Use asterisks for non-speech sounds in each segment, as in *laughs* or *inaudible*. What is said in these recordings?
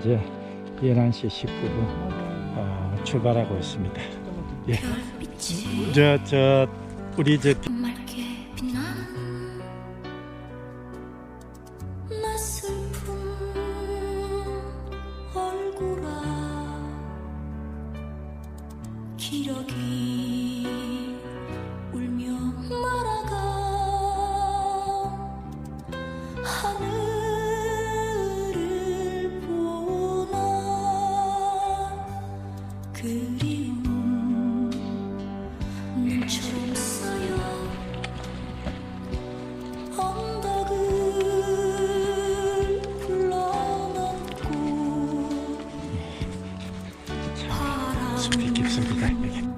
현재 11시 19분 어, 출발하고 있습니다. 예. 저, 저, 우리 저 숲이 깊습니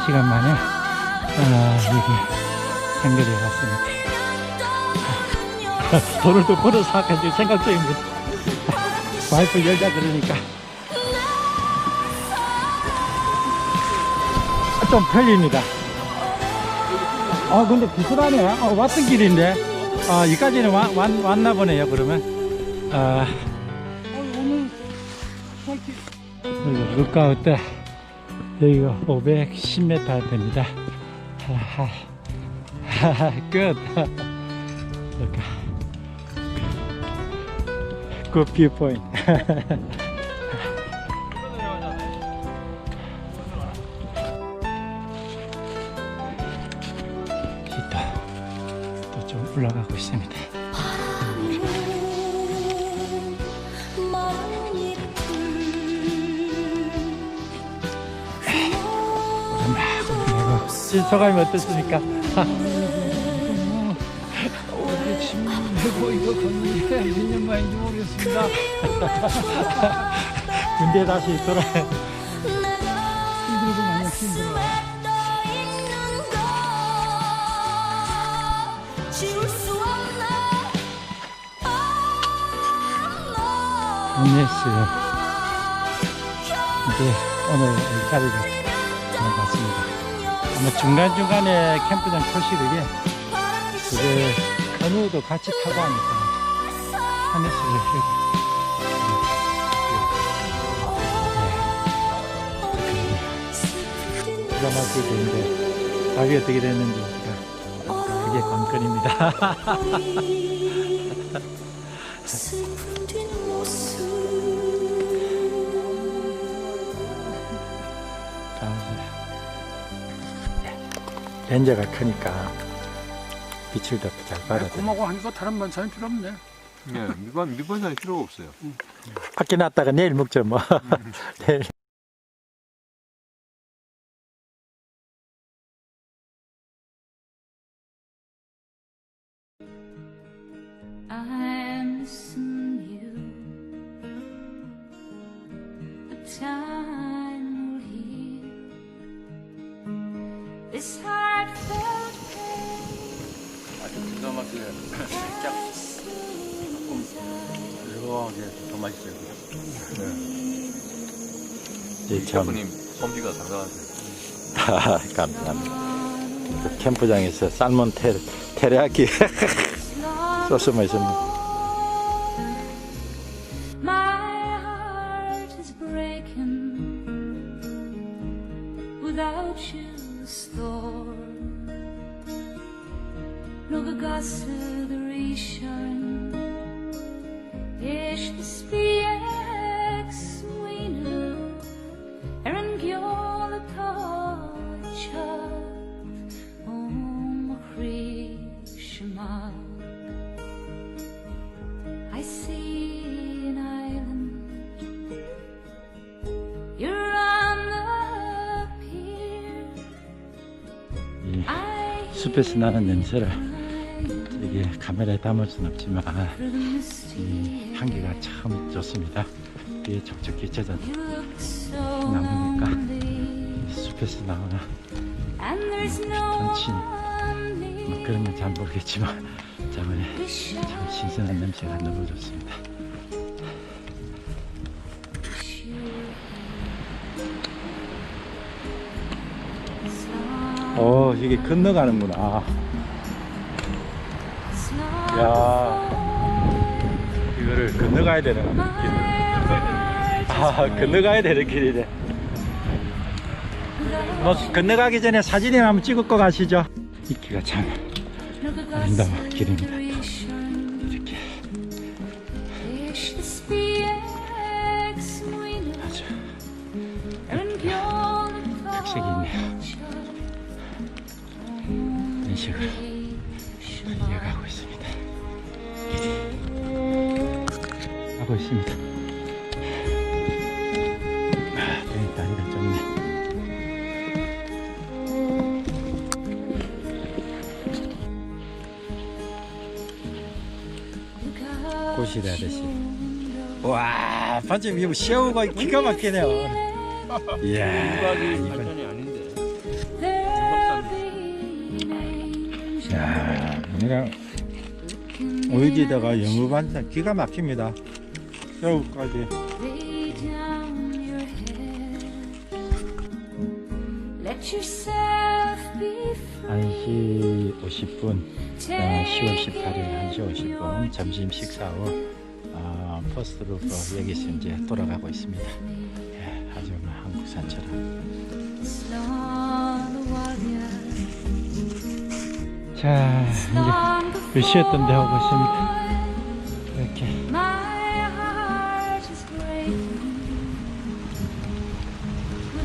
시간 만에 아, 여기 한글에 왔습니다. *laughs* 돈을 또 벌어서 가지고 생각 중입니다. 와이프 열자 그러니까 좀 편립니다. 아 근데 부스라네. 아, 왔던 길인데. 아 여기까지는 와, 왔, 왔나 보네요. 그러면. 아 여기 루카 어때? 여기가 510m 됩니다. 끝. 루카. 굿뷰 포인트. 또좀 올라가고 있습니다. 오랜만에 소감이 어떻습니까? 해고 이거 걷는 게몇년 만인지 모르겠습니다. 군대 다시 돌아. 힘들고 많이 힘들어. 안녕하세요. 이제 오늘 이 자리를 봤습니다. 아마 중간중간에 캠프장 표시르게 그게 카누도 같이 타고 하니까 하늘색을 이렇게 기가 막히게 되는데 답이 어떻게 됐는지 그게 관건입니다. *laughs* 슬픈 렌즈가 크니까 빛을 더 잘 받아들여. 고마고 하니까 다른 반찬이 필요 없네. 네, 미반 미반장이 필요가 없어요. 밖에 놨다가 내일 먹죠 뭐. *laughs* 내일. Time will heal this 기가 막히게 쫙 이렇게 더 맛있어요. 이제 참 셰프님 솜비가 상당하세요. 감사합니다. 또 캠프장에서 삶은 테, *laughs* heart is breaking without you, storm. något acceleration Ești spieg smuină Eran gheolă tăceat Om hri și I see an island. You're on the pier. 나는 이게 카메라에 담을 수는 없지만 이 향기가 참 좋습니다. 뒤에 촉촉히 젖은 나무니까 이 숲에서 나오는 던친 뭐 그런 건 잘 모르겠지만 저번에 참 신선한 냄새가 너무 좋습니다. 어 이게 건너가는구나. 야 이거를 건너가야 되는 길. 아 건너가야 되는 길이네. 뭐 건너가기 전에 사진이 한번 찍고 가시죠. 이 길가 참 아름다운 길입니다. 가고 있습니다. 아, 네, 다리가 아저씨. 와, 반점 이거 시어가 기가 막히네요. 이야, 이건. 야, 그냥 오이지다가 영어 반찬 기가 막힙니다. Be 1시 50분, 아, 10월 18일 1시 50분 점심 식사 후 아, 퍼스트 루프 여기서 이제 돌아가고 있습니다. 예, 아주 뭐 한국 산처럼. 자, 이제 그 쉬었던 데 오고 있습니다.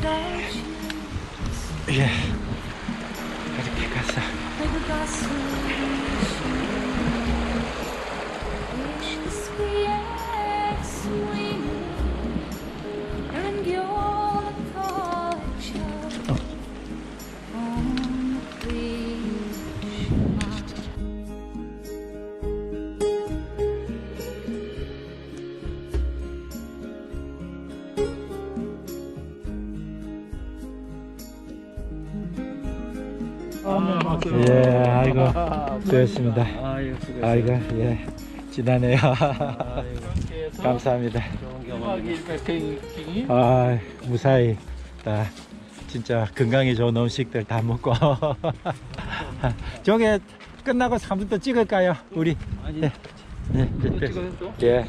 Without you. 예. 이렇 예, 아이고, 수고했습니다. 아유, 수고했어요. 아이고, 예, 지나네요. *laughs* 감사합니다. 아, 무사히 다 진짜 건강에 좋은 음식들 다 먹고. *laughs* 저게 끝나고 사진 또 찍을까요, 우리? 예, 예? 예, 그래도. 예.